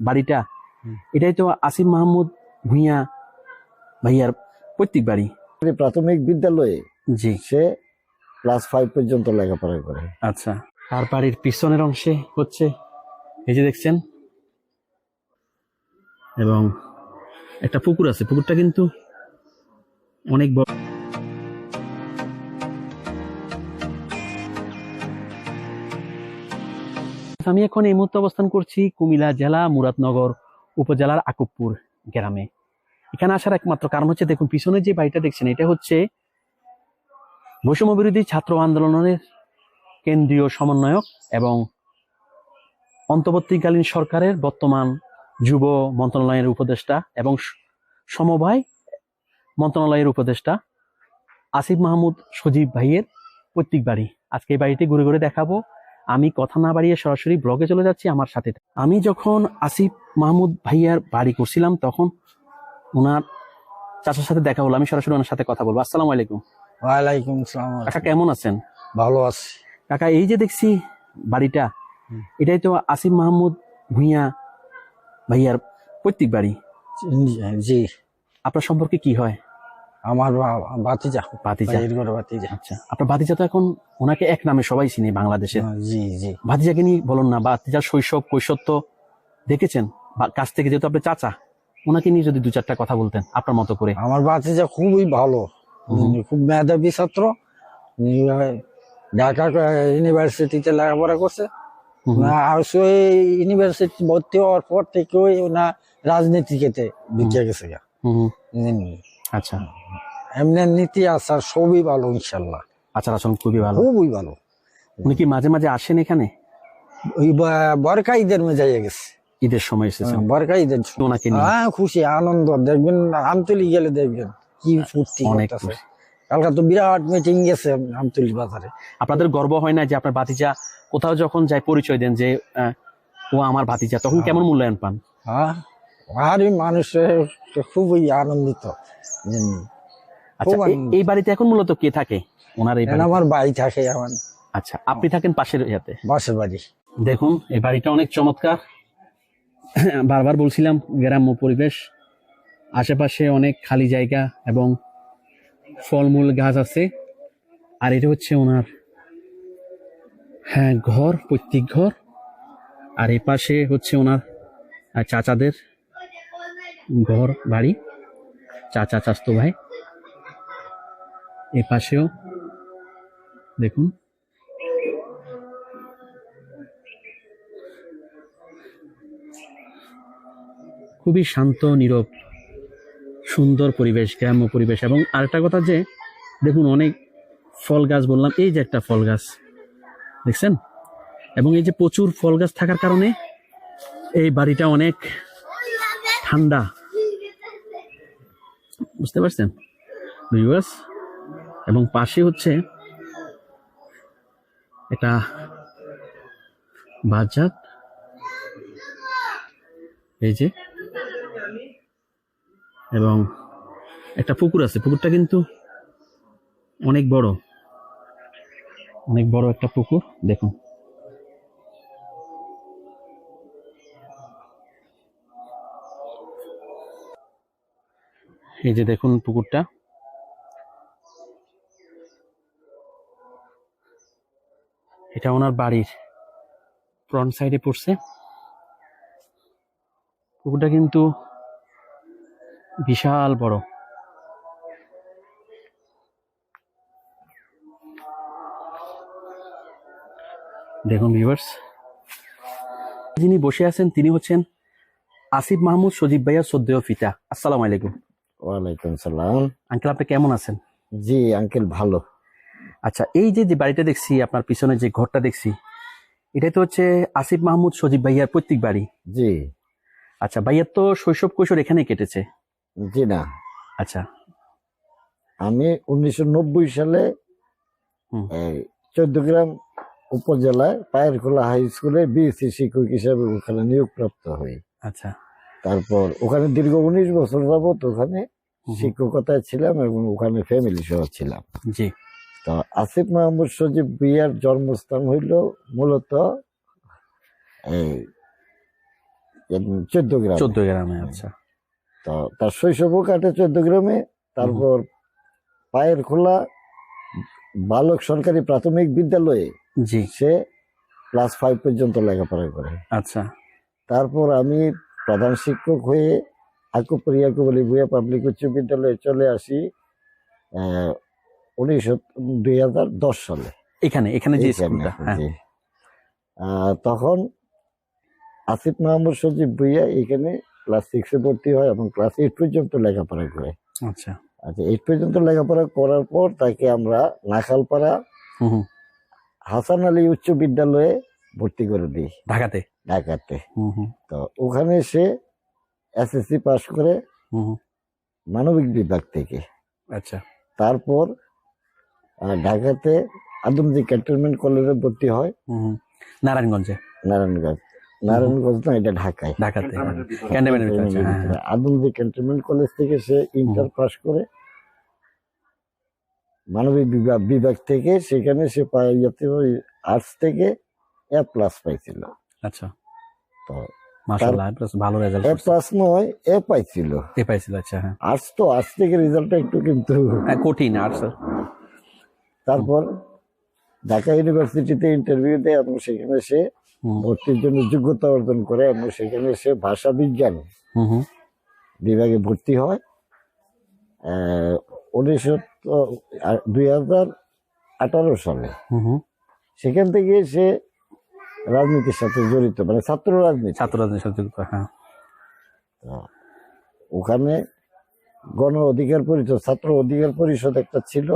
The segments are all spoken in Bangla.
বাড়িটা। এটাই তো আসিফ মাহমুদ ভুঁইয়া ভাইয়ার পৈতৃক বাড়ি। প্রাথমিক বিদ্যালয়ে জি। সে ক্লাস ফাইভ পর্যন্ত লেখাপড়া করে। আচ্ছা। আর বাড়ির পিছনের অংশে হচ্ছে এই যে দেখছেন এবং একটা পুকুর আছে। পুকুরটা কিন্তু অনেক বড়। আমি এখন এই মুহূর্তে অবস্থান করছি কুমিল্লা জেলা মুরাদনগর উপজেলার আকুবপুর গ্রামে। এখানে আসার একমাত্র কারণ হচ্ছে, দেখুন, পিছনে যে বাড়িটা দেখছেন, এটা হচ্ছে বৈষম্য বিরোধী ছাত্র আন্দোলনের কেন্দ্রীয় সমন্বয়ক এবং অন্তর্বর্তীকালীন সরকারের বর্তমান যুব মন্ত্রণালয়ের উপদেষ্টা এবং সমবায় মন্ত্রণালয়ের উপদেষ্টা আসিফ মাহমুদ সজীব ভাইয়ের পৈতৃক বাড়ি। আজকে এই বাড়িতে ঘুরে ঘুরে দেখাবো। আমি কথা না বাড়িয়ে সরাসরি ব্লগে চলে যাচ্ছি আমার সাথে। আমি যখন আসিফ মাহমুদ ভাইয়ার বাড়ি করছিলাম তখন ওনার চাচার সাথে দেখা হলো। আমি সরাসরি ওনার সাথে কথা বলব। আসসালামু আলাইকুম। ওয়ালাইকুম সালাম। কাকা কেমন আছেন? ভালো আছি। কাকা এই যে দেখছি বাড়িটা এটাই তো আসিফ মাহমুদ ভুঁইয়া ভাইয়ার পৈতৃক বাড়ি। জি। আপনার সম্পর্কে কি হয়? আমার বাতিজা ভাতিজা। ঘরে বাতিজা আচ্ছা। আপনার ভাতিজা তো এখন ওনাকে এক নামে সবাই চিনি বাংলাদেশে জি জি। ভাতিজাকে নিয়ে বলুন না ভাতিজার শৈশব কৈশত্ব দেখেছেন। বা কাছ থেকে যেহেতু আপনি চাচা ওনাকে নিয়ে যদি দু চারটা কথা বলতেন আপনার মতো করে। আমার বাতিজা খুবই ভালো। খুব মেধাবী ছাত্র। ঢাকা ইউনিভার্সিটিতে লেখাপড়া করছে। আর সেই ইউনিভার্সিটি ভর্তি হওয়ার পর থেকেই ওনা রাজনীতিতে ঢুকে গেছে আচ্ছা। এমনি নীতি আচার সবই ভালো ইনশাল্লাহ আচার আচরণ খুবই ভালো। খুবই ভালো। উনি কি মাঝে মাঝে আসেন এখানে? ওই বরকা ঈদের যাইয়া গেছে। ঈদের সময় এসেছেন। বরকা ঈদের ওনাকে হ্যাঁ খুশি আনন্দ। দেখবেন আমতলি গেলে দেখবেন কি ফুর্তি অনেক করতেছে। খুশি। তো বিরাট মিটিং গেছে আমতলি বাজারে। আপনাদের গর্ব হয় না যে আপনার ভাতিজা কোথাও যখন যায় পরিচয় দেন যে ও আমার ভাতিজা তখন কেমন মূল্যায়ন পান? হ্যাঁ আর মানুষের খুবই আনন্দিত। আচ্ছা খুব এই- বাড়িতে এখন মূলত কে থাকে? ওনার এই? আমার ভাই থাকে আমার। আচ্ছা আপনি থাকেন পাশের ইয়াতে? বাসের বাড়ি। দেখুন এই বাড়িটা অনেক চমৎকার। বারবার বলছিলাম গ্রাম্য পরিবেশ আশেপাশে অনেক খালি জায়গা এবং ফলমূল গাছ আছে। আর এটা হচ্ছে ওনার হ্যাঁ ঘর পৈতৃক ঘর। আর এই পাশে হচ্ছে ওনার চাচাদের ঘর, বাড়ি। চাচা চাস্তো ভাই। এ পাশেও, দেখুন। খুবই শান্ত, নীরব, সুন্দর পরিবেশ, গ্রাম্য পরিবেশ এবং আরেকটা কথা যে, দেখুন অনেক ফল গাছ বললাম, এই যে একটা ফল গাছ, দেখছেন? এবং এই যে প্রচুর ফল গাছ থাকার কারণে এই বাড়িটা অনেক ঠান্ডা। বুঝতে পারছেন? ভিউয়ার্স এবং পাশে হচ্ছে এটা বাজার। এই যে, এবং একটা পুকুর আছে। পুকুরটা কিন্তু অনেক বড়। অনেক বড় একটা পুকুর, দেখুন। এই যে দেখুন পুকুরটা। এটা ওনার বাড়ির ফ্রন্ট সাইডে পড়ছে। পুকুরটা কিন্তু বিশাল বড়। দেখুন ভিউয়ার্স যিনি বসে আছেন তিনি হচ্ছেন আসিফ মাহমুদ, সজীব ভাইয়া সদ্দেয় ফিতা। আসসালামু আলাইকুম। ওয়ালাইকুম সালাম। আঙ্কেল আপনি কেমন আছেন? জি আঙ্কেল ভালো। আচ্ছা এই যে যে বাড়িটা দেখছি আপনার পিছনে যে ঘরটা দেখছি এটাই তো হচ্ছে আসিফ মাহমুদ সজীব ভাইয়ার পৈতৃক বাড়ি? জি। আচ্ছা ভাইয়ার তো শৈশব কৈশোর এখানে কেটেছে। জি না। আচ্ছা। আমি উনিশশো নব্বই সালে। চৌদ্দগ্রাম উপজেলায় পায়েরখোলা হাই স্কুলে বিএসসি শিক্ষক হিসাবে ওখানে নিয়োগপ্রাপ্ত হই। আচ্ছা। তারপর ওখানে দীর্ঘ উনিশ বছর যাবত ওখানে শিক্ষকতায় ছিলাম এবং ওখানে ফ্যামিলি সহ ছিলাম। জি। তো আসিফ মাহমুদ সজীব বিয়ার জন্মস্থান হইল মূলত এই চোদ্দ গ্রাম। চোদ্দ গ্রামে আচ্ছা। তো তার শৈশবও কাটে চোদ্দ গ্রামে তারপর পায়ের খোলা বালক সরকারি প্রাথমিক বিদ্যালয়ে জি। সে ক্লাস ফাইভ পর্যন্ত লেখাপড়া করে। আচ্ছা। তারপর আমি প্রধান শিক্ষক হয়ে আকুপুরি আকুবলি ভুয়া পাবলিক উচ্চ বিদ্যালয়ে চলে আসি উনিশশো দুই হাজার দশ সালে। এখানে এখানে যে স্কুলটা হ্যাঁ। তখন আসিফ মাহমুদ সজীব ভুইয়া এখানে ক্লাস সিক্সে ভর্তি হয় এবং ক্লাস এইট পর্যন্ত লেখাপড়া করে। আচ্ছা। আচ্ছা এইট পর্যন্ত লেখাপড়া করার পর তাকে আমরা নাখালপাড়া হাসান আলী উচ্চ বিদ্যালয়ে ভর্তি করে দিই। ঢাকাতে? ঢাকাতে। হুম হুম। তো ওখানে সে এসএসসি পাশ করে মানবিক বিভাগ থেকে। আচ্ছা। তারপর ঢাকাতে আদমজি ক্যান্টনমেন্ট কলেজে ভর্তি হয়। হুম হুম। নারায়ণগঞ্জে? নারায়ণগঞ্জ। নারায়ণগঞ্জ না এটা ঢাকায়। ঢাকাতে কাছে হ্যাঁ। আদমজি ক্যান্টনমেন্ট কলেজ থেকে সে ইন্টার পাস করে মানবিক বিভাগ বিভাগ থেকে সেখানে সে পায় ইয়াতে আর্টস থেকে এ প্লাস পাইছিল। আচ্ছা। তো মাশাআল্লাহ প্লাস ভালো রেজাল্ট এ প্লাস নয় এ পাইছিল। এ পাইছিল আচ্ছা হ্যাঁ। আর্টস তো আর্টস থেকে রেজাল্টটা একটু কিন্তু হ্যাঁ, কঠিন আর্টস তারপর ঢাকা ইউনিভার্সিটিতে ইন্টারভিউ দেয় এবং সেখানে সে ভর্তির জন্য যোগ্যতা অর্জন করে এবং সেখানে সে ভাষা বিজ্ঞান হুম হুম। বিভাগে ভর্তি হয়। উনিশশো দুই হাজার আঠারো সালে। হুম হুম। সেখান থেকে সে রাজনীতির সাথে জড়িত মানে ছাত্র রাজনীতি। ছাত্র রাজনীতির সাথে যুক্ত, হ্যাঁ। ওখানে গণ অধিকার পরিষদ ছাত্র অধিকার পরিষদ একটা ছিল।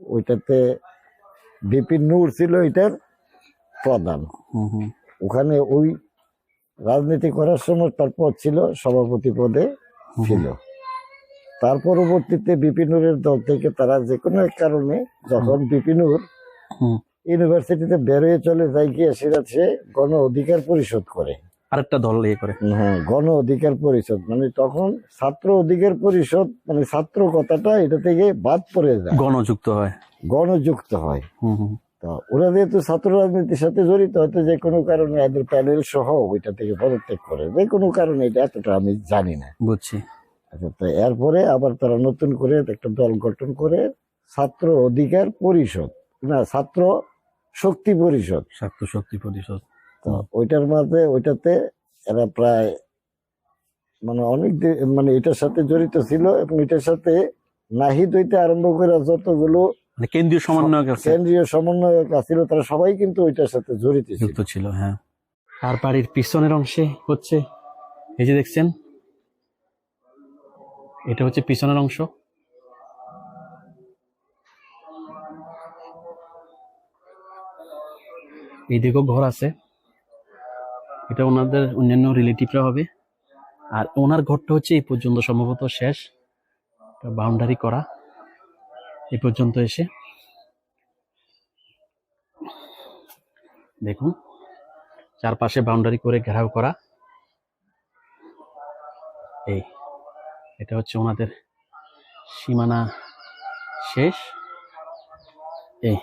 ওইটাতে বিপিন নূর ছিল এটার প্রধান। ওখানে ওই রাজনীতি করার সময় তার পদ ছিল সভাপতি পদে ছিল। তার পরবর্তীতে বিপিনুরের দল থেকে তারা যে কোনো এক কারণে যখন বিপিনুর হুম। ইউনিভার্সিটিতে বেরোয় চলে যায় গিয়ে সেটা সে গণ অধিকার পরিষদ করে। আরেকটা দল ইয়ে করে। হ্যাঁ গণ অধিকার পরিষদ মানে তখন ছাত্র অধিকার পরিষদ মানে ছাত্র কথাটা এটা থেকে বাদ পড়ে যায়। গণযুক্ত হয়। গণযুক্ত হয়। তো ওরা যেহেতু ছাত্র রাজনীতির সাথে জড়িত হয়তো যে কোনো কারণে এদের প্যানেল সহ ওইটা থেকে পদত্যাগ করে। যে কোনো কারণে এটা এতটা আমি জানি না। বুঝছি। আচ্ছা তো এরপরে আবার তারা নতুন করে একটা দল গঠন করে ছাত্র অধিকার পরিষদ। না ছাত্র শক্তি পরিষদ। ছাত্র শক্তি পরিষদ। তো ওইটার মাঝে ওইটাতে এরা প্রায় মানে অনেক মানে এটার সাথে জড়িত ছিল এবং এটার সাথে নাহিদ হইতে আরম্ভ করে যতগুলো মানে কেন্দ্রীয় সমন্বয়ক কেন্দ্রীয় সমন্বয়ক আছিল তারা সবাই কিন্তু ওইটার সাথে জড়িত যুক্ত ছিল হ্যাঁ। আর বাড়ির পিছনের অংশে হচ্ছে এই যে দেখছেন এটা হচ্ছে পিছনের অংশ। এইদিকেও ঘর আছে। এটা ওনাদের অন্যান্য রিলেটিভরা হবে। আর ওনার ঘরটা হচ্ছে এই পর্যন্ত সম্ভবত শেষ। বাউন্ডারি করা। এ পর্যন্ত এসে। দেখুন, চারপাশে বাউন্ডারি করে ঘেরাও করা। এই, এটা হচ্ছে ওনাদের সীমানা শেষ। এই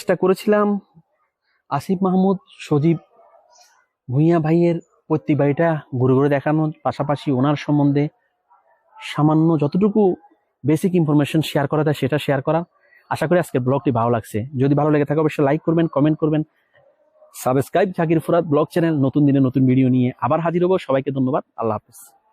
চেষ্টা করেছিলাম। আসিফ মাহমুদ, সজীব ভুঁইয়া ভাইয়ের পৈতৃক বাড়িটা ঘুরে ঘুরে দেখানোর পাশাপাশি ওনার সম্বন্ধে সামান্য যতটুকু বেসিক ইনফরমেশন শেয়ার করা যায় সেটা শেয়ার করা। আশা করি আজকের ব্লগটি ভালো লাগছে। যদি ভালো লেগে থাকে অবশ্যই লাইক করবেন কমেন্ট করবেন। Subscribe Zakir Furat blog channel নতুন দিনে নতুন ভিডিও নিয়ে আবার হাজির হব। সবাইকে ধন্যবাদ। আল্লাহ হাফিজ।